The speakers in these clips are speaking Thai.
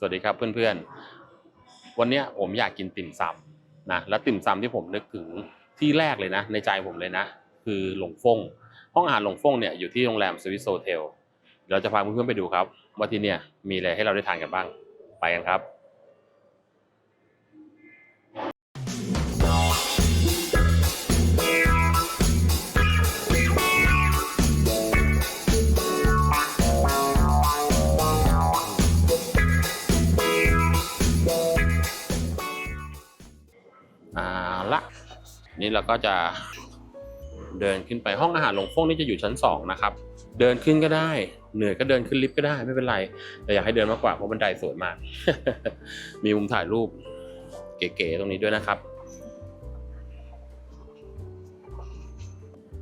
สวัสดีครับเพื่อนๆ วันนี้ผมอยากกินติ่มซำนะแล้วติ่มซำที่ผมนึกถึงที่แรกเลยนะ ในใจผมเลยนะ คือหลงฟงห้องอาหารหลงฟงเนี่ยอยู่ที่โรงแรมสวิสโซเทลเราจะพาเพื่อนๆไปดูครับ ว่าที่เนี่ยมีอะไรให้เราได้ทานกันบ้างไปกันครับ นี่เราก็จะเดินขึ้นไปห้องอาหารหลงฟงนี่จะอยู่ชั้นสองนะครับ เดินขึ้นก็ได้ เหนื่อยก็เดินขึ้นลิฟต์ก็ได้ไม่เป็นไร แต่อยากให้เดินมากกว่าเพราะบันไดสวยมาก มีมุมถ่ายรูปเก๋ๆตรงนี้ด้วยนะครับ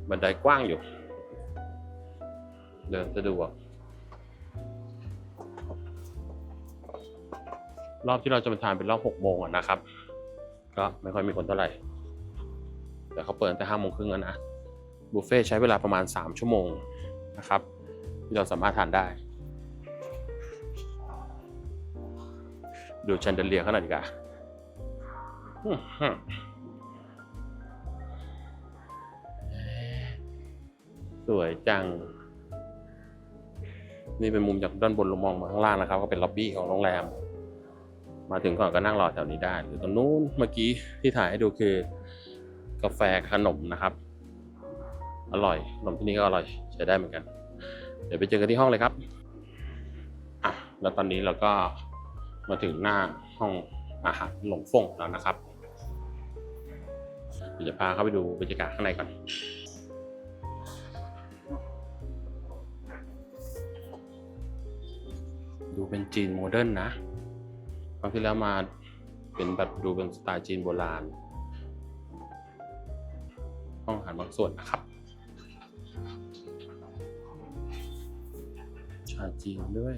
บันไดกว้างอยู่ เดินสะดวกรอบที่เราจะมาทานเป็นรอบหกโมงอะนะครับ ก็ไม่ค่อยมีคนเท่าไหร่ แต่เขาเปิดแต่ห้าโมงครึ่งแล้วนะบุฟเฟ่ต์ใช้เวลาประมาณ 3 ชั่วโมงนะครับที่เราสามารถทานได้ ดูแชนเดเลียร์เขาหน่อยดีกว่าอื้อหือสวยจัง นี่เป็นมุมจากด้านบนลงมองมาข้างล่างนะครับ ก็เป็นล็อบบี้ของโรงแรม มาถึงก่อนก็นั่งรอแถวนี้ได้หรือตรงนู้นเมื่อกี้ที่ถ่ายให้ดูคือ กาแฟขนมนะครับ อร่อยขนมที่นี่ก็อร่อยใช้ได้เหมือนกัน เดี๋ยวไปเจอกันที่ห้องเลยครับอะแล้วตอนนี้เราก็มาถึงหน้าห้องอาหารหลงฟงแล้วนะครับเดี๋ยวจะพาเข้าไปดูบรรยากาศข้างในก่อนดูเป็นจีนโมเดิร์นนะครั้งที่แล้วมาเป็นแบบดูเป็นสไตล์จีนโบราณ ห้องอาหารบางส่วนนะครับ ชาจีนด้วย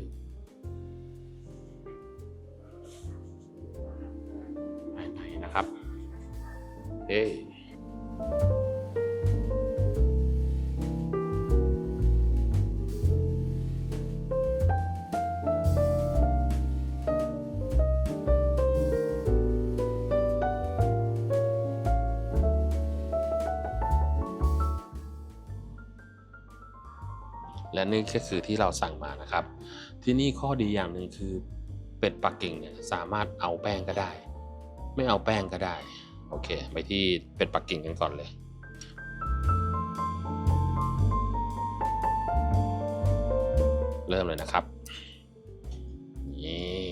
ภายในนะครับ เอ้ และนี่ก็คือที่เราสั่งมานะครับ ที่นี่ข้อดีอย่างหนึ่งคือเป็ดปักกิ่งเนี่ยสามารถเอาแป้งก็ได้ ไม่เอาแป้งก็ได้ โอเค ไปที่เป็ดปักกิ่งกันก่อนเลยเริ่มเลยนะครับ นี่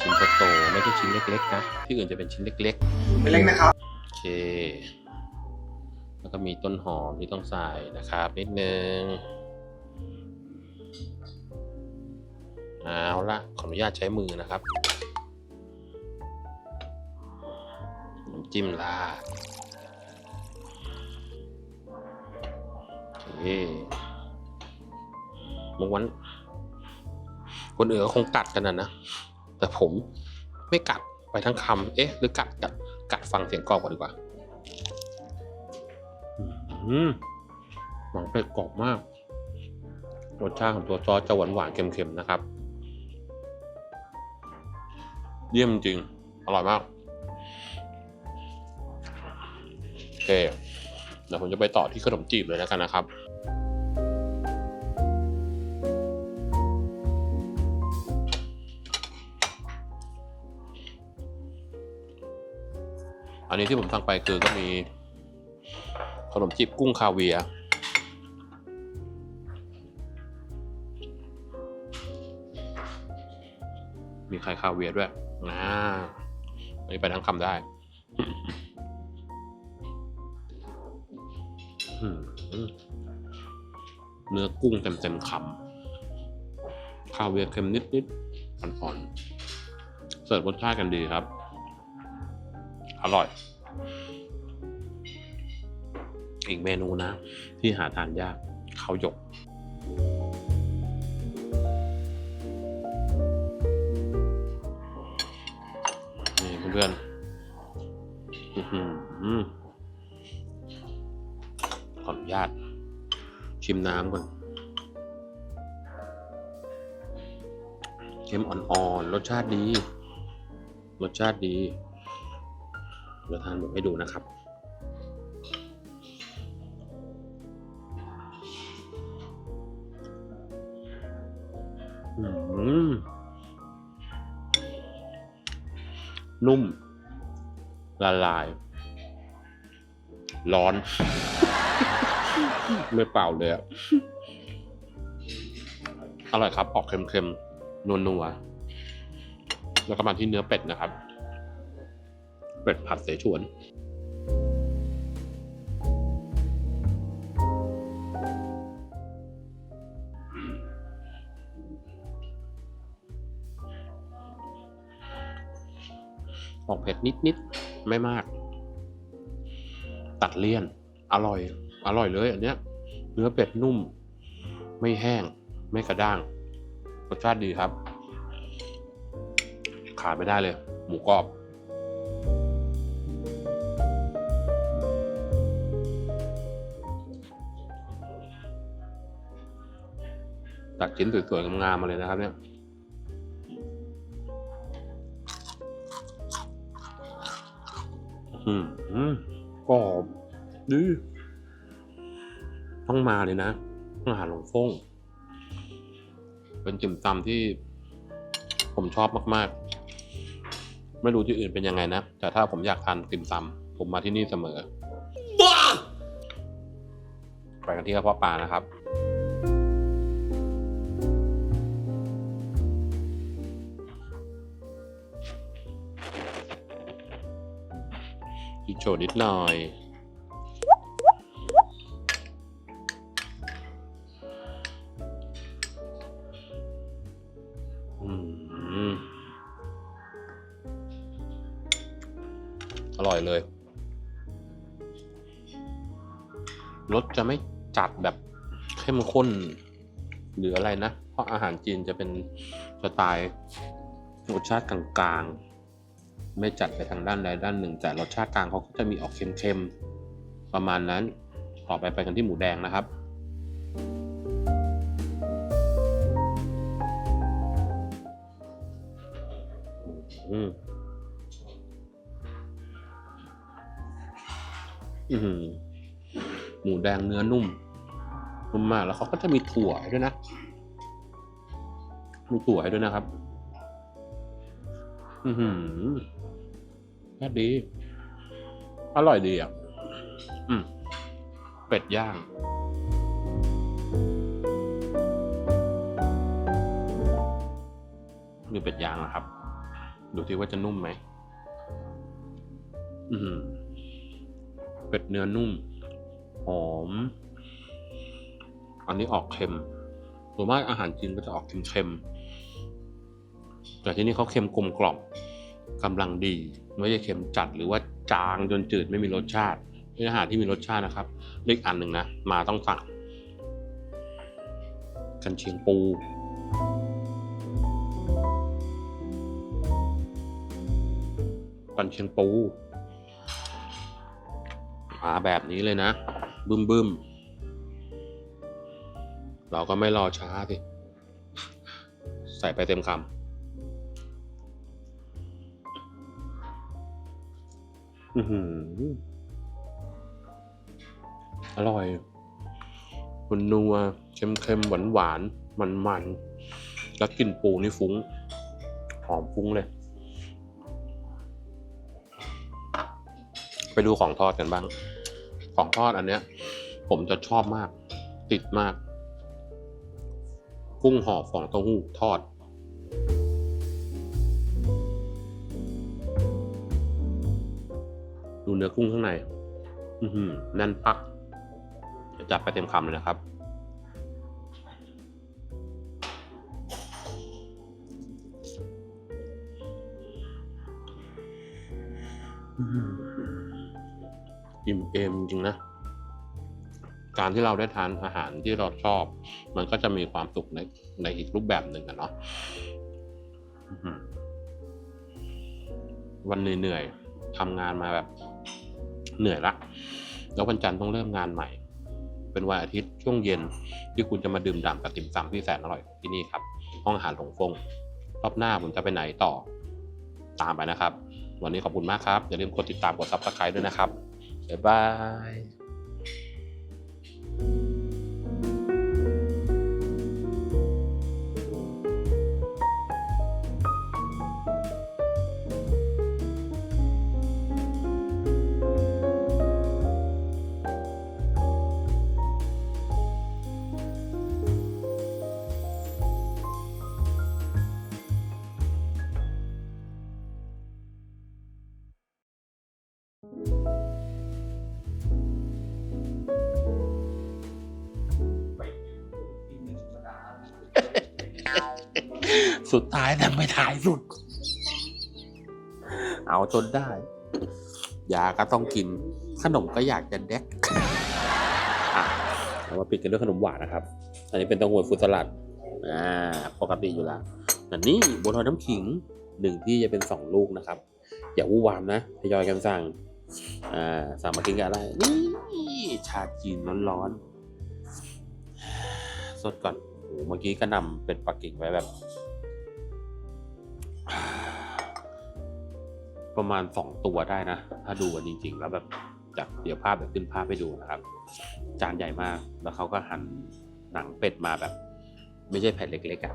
ชิ้นโตๆไม่ใช่ชิ้นเล็กๆนะ ที่อื่นจะเป็นชิ้นเล็กไม่เล็กนะครับๆโอเค แล้วก็มีต้นหอมที่ต้องใส่นะครับนิดนึง เอาละขออนุญาตใช้มือนะครับน้ำจิ้มราดโอเคม้วนคนอื่นก็คงกัดกันนะนะ แต่ผมไม่กัดไปทั้งคำเอ๊ะ หรือกัดกัดกัดฟังเสียงกรอบก่อนดีกว่า อืมหนังเป็ดกรอบมาก รสชาติของตัวซอสจะหวานหวานๆเค็มๆนะครับ เยี่ยมจริง อร่อยมาก โอเค เดี๋ยวผมจะไปต่อที่ขนมจีบเลยแล้วกันนะครับอันนี้ที่ผมสั่งไปคือก็มีขนมจีบกุ้งคาเวีย มีไข่คาเวียด้วย นะอันนี้ไปทั้งคำได้อืมเนื้อกุ้งเต็มเต็มๆคำคาเวียร์เค็มนิดนิดๆอ่อนๆ เสิร์ฟรสชาติกันดีครับ อร่อย อีกเมนูนะ ที่หาทานยากข้าวหยก เพื่อนขออนุญาต ชิมน้ำก่อนเค็มอ่อนๆ รสชาติดี รสชาติดีเราทานหมดให้ดูนะครับ ละลาย ร้อน ไม่เปล่าเลยอะอร่อยครับ ออกเค็มๆนัวๆแล้วก็มาที่เนื้อเป็ดนะครับ เป็ดผัดเสฉวนออกเผ็ดนิดๆ ไม่มาก ตัดเลี่ยน อร่อย อร่อยเลยอันเนี้ย เนื้อเป็ดนุ่ม ไม่แห้ง ไม่กระด้าง รสชาติดีครับ ขาดไม่ได้เลย หมูกรอบตัดชิ้นสวยๆงามๆมาเลยนะครับเนี่ย อืมอืมกรอบดีต้องมาเลยนะอาหารหลงฟงเป็นจิ่มซำที่ผมชอบมากๆ ไม่รู้ที่อื่นเป็นยังไงนะ แต่ถ้าผมอยากทานติ่มซำผมมาที่นี่เสมอ ไปกันที่กระเพาะปลานะครับีโชว์นิดหน่อยอืมอร่อยเลย รสจะไม่จัดแบบเข้มข้นหรืออะไรนะ เพราะอาหารจีนจะเป็นสไตล์รสชาติกลางๆ ไม่จัดไปทางด้านใดด้านหนึ่ง แต่รสชาติกลางเขาก็จะมีออกเค็มๆ ประมาณนั้น ต่อไปไปกันที่หมูแดงนะครับ อืมอืมหมูแดงเนื้อนุ่มนุ่มมากแล้วเขาก็จะมีถั่วให้ด้วยนะ มีถั่วให้ด้วยนะครับ อือหือแค่ดี อร่อยดีอะ อืม เป็ดย่างนี่เป็ดย่างนะครับ ดูที่ว่าจะนุ่มไหม อืม เป็ดเนื้อนุ่ม หอม อันนี้ออกเค็มส่วนมากอาหารจีนก็จะออกเค็มๆ แต่ที่นี่เขาเค็มกลมกล่อมกำลังดีไม่ใช่เค็มจัดหรือว่าจางจนจืดไม่มีรสชาติเป็นอาหารที่มีรสชาตินะครับเล็กอันหนึ่งนะ มาต้องสั่ง กันเชียงปูกันเชียงปูมาแบบนี้เลยนะ บึ้มบึ้มเราก็ไม่รอช้าสิ ใส่ไปเต็มคำ อืออร่อยมันนัวเค็มเค็มหวานหวานมันมันๆแล้วกลิ่นปูนี่ฟุ้ง หอมฟุ้งเลย ไปดูของทอดกันบ้าง ของทอดอันเนี้ย ผมจะชอบมาก ติดมาก กุ้งห่อฟองเต้าหู้ทอด นื้อกุ้งข้างใน อือหือแน่นปักจะจับไปเต็มคำเลยนะครับอืมอิ่มเอมจริงนะ การที่เราได้ทานอาหารที่เราชอบ มันก็จะมีความสุขในในอีกรูปแบบหนึ่งอะเนาะอื้อหือวันเหนื่อยๆทำงานมาแบบ เหนื่อยละแล้ววันจันทร์ต้องเริ่มงานใหม่ เป็นวันอาทิตย์ช่วงเย็นที่คุณจะมาดื่มด่ำกับติ่มซำที่แสนอร่อยที่นี่ครับ ห้องอาหารหลงฟงรอบหน้าผมจะไปไหนต่อ ตามไปนะครับ วันนี้ขอบคุณมากครับอย่าลืมกดติดตามกดซับสไครต์ด้วยนะครับบ๊ายบาย สุดท้ายแต่ไม่ถ่ายสุด เอาจนได้ ยาก็ต้องกิน ขนมก็อยากจะแดกอะเรามาปิดกันด้วยขนมหวานนะครับ อันนี้เป็นเต้าหู้ฟรุตสลัด อ่า ปกติอยู่แล้วแต่นี่บัวลอยน้ำขิงหนึ่งที่จะเป็นสองลูกนะครับ อย่าวู่วามนะทยอยกันสั่ง อ่าสั่งมากินกันอะไรนี่ชาจีนร้อนๆ สดก่อนโอ้โหเมื่อกี้ก็นำเป็ดปักกิ่งไว้แบบ ประมาณสองตัวได้นะ ถ้าดูกันจริง ๆ แล้วแบบจากเดี๋ยวภาพแบบขึ้นภาพให้ดูนะครับ จานใหญ่มากแล้วเขาก็หั่นหนังเป็ดมาแบบ ไม่ใช่แผ่นเล็กๆอะ่ะ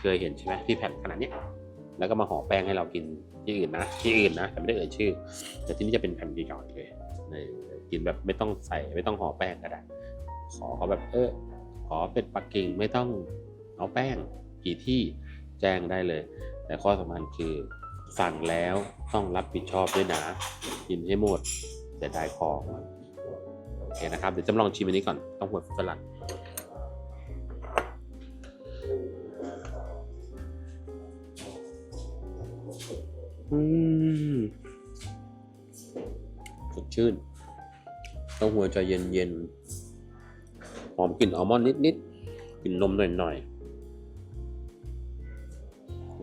เคยเห็นใช่ไหมที่แผ่นขนาดเนี้ยแล้วก็มาห่อแป้งให้เรากินที่อื่นนะที่อื่นนะแต่ไม่ได้เอ่ยชื่อ แต่ที่นี่จะเป็นแผ่นใหญ่ๆเลยกินแบบไม่ต้องใส่ไม่ต้องห่อแป้งก็ได้ขอเขาแบบเออขอเป็ดปักกิ่งไม่ต้องเอาแป้งกี่ที่แจ้งได้เลย แต่ข้อสำคัญคือ สั่งแล้วต้องรับผิดชอบด้วยนะ กินให้หมดเสียดายของโอเคนะครับ เดี๋ยวจะลองชิมอันนี้ก่อน ต้องหัวสลัดอืมสดชื่นต้าหัวใจเย็นเย็นๆหอมกลิ่นอัลมอนด์นิดๆกลิ่นนมหน่อยๆ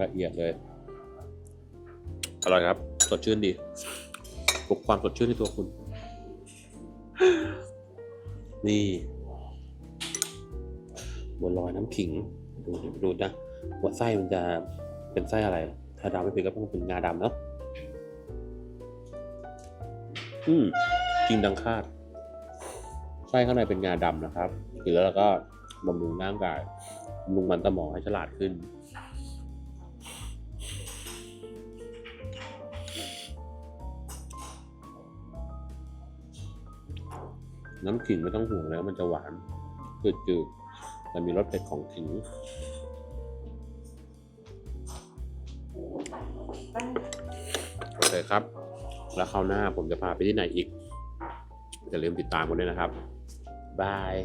ละเอียดเลย อร่อยครับ สดชื่นดีปลุกความสดชื่นในตัวคุณ นี่บัวลอยน้ำขิง ดูดูนะหัวไส้มันจะเป็นไส้อะไร ถ้าดาไม่ผิดก็ต้องเป็นงาดำเนาะอืมจริงดังคาด ไส้ข้างในเป็นงาดำนะครับหรือแล้วก็บำรุงร่างกายบำรุงมันสมองให้ฉลาดขึ้น น้ำขิงไม่ต้องห่วงแล้ว มันจะหวานจืดๆแต่มีรสเผ็ดของขิงโอเคครับ แล้วคราวหน้าผมจะพาไปที่ไหนอีกอย่าลืมติดตามกันด้วยนะครับบาย